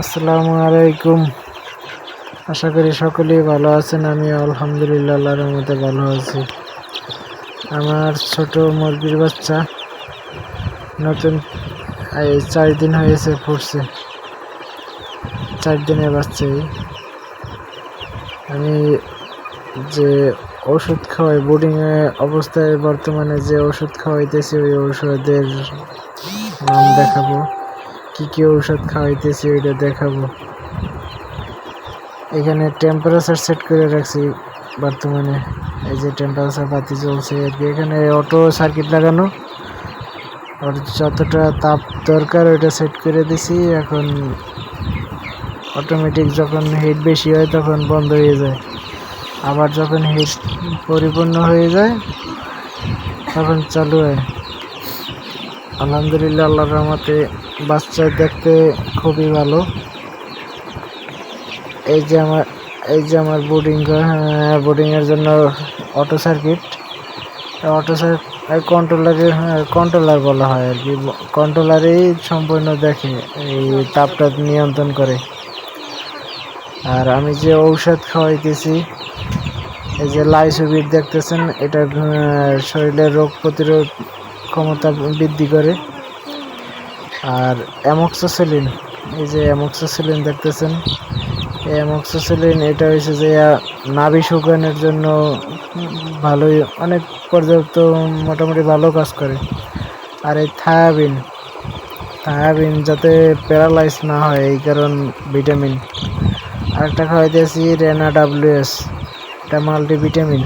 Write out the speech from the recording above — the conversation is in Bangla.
আসসালামু আলাইকুম। আশা করি সকলেই ভালো আছেন। আমি আলহামদুলিল্লাহ, আল্লাহর মধ্যে ভালো আছি। আমার ছোট মুরগির বাচ্চা নতুন, এই চার দিন হয়েছে ফুটছে চার দিনের বাচ্চা এই। আমি যে ওষুধ খাওয়াই বোর্ডিং অবস্থায় বর্তমানে যে ওষুধ খাওয়াইতেছি, ওই ওষুধের নাম দেখাবো। কি কি ঔষধ খাওয়াইতেছি ওইটা দেখাবো। এখানে টেম্পারেচার সেট করে রাখছি বর্তমানে। এই যে টেম্পারেচার বাতি চলছে আর কি। এখানে অটো সার্কিট লাগানো। আর যতটা তাপ দরকার ওইটা সেট করে দিছি। এখন অটোমেটিক যখন হিট বেশি হয় তখন বন্ধ হয়ে যায়। আবার যখন হিট পরিপূর্ণ হয়ে যায়, তখন চালু হয়। আলহামদুলিল্লাহ আল্লাহর রহমতে বাচ্চা দেখতে খুবই ভালো। এই যে আমার এই যে আমার বোর্ডিং বোর্ডিং এর জন্য অটো সার্কিট অটো সার্কিট কন্ট্রোলারের কন্ট্রোলার বলা হয় আর কি। কন্ট্রোলারেই সম্পূর্ণ দেখে এই তাপটা নিয়ন্ত্রণ করে। আর আমি যে ঔষধ খাওয়াইতেছি এই যে লাইসোবিট দেখতেছেন এটা আহ, শরীরের রোগ প্রতিরোধ ক্ষমতা বৃদ্ধি করে। আর অ্যামক্সোসিলিন, এই যে অ্যামক্সোসিলিন দেখতেছেন অ্যামক্সোসিলিন এটা হয়েছে যে নাভি শুকানোর জন্য ভালোই, অনেক পর্যাপ্ত, মোটামুটি ভালো কাজ করে। আর এই থায়াবিন থায়াবিন যাতে প্যারালাইজ না হয়, এই কারণ ভিটামিন। আরেকটা খাওয়াইতেছি রেনা ডাব্লিউএস এটা মাল্টিভিটামিন।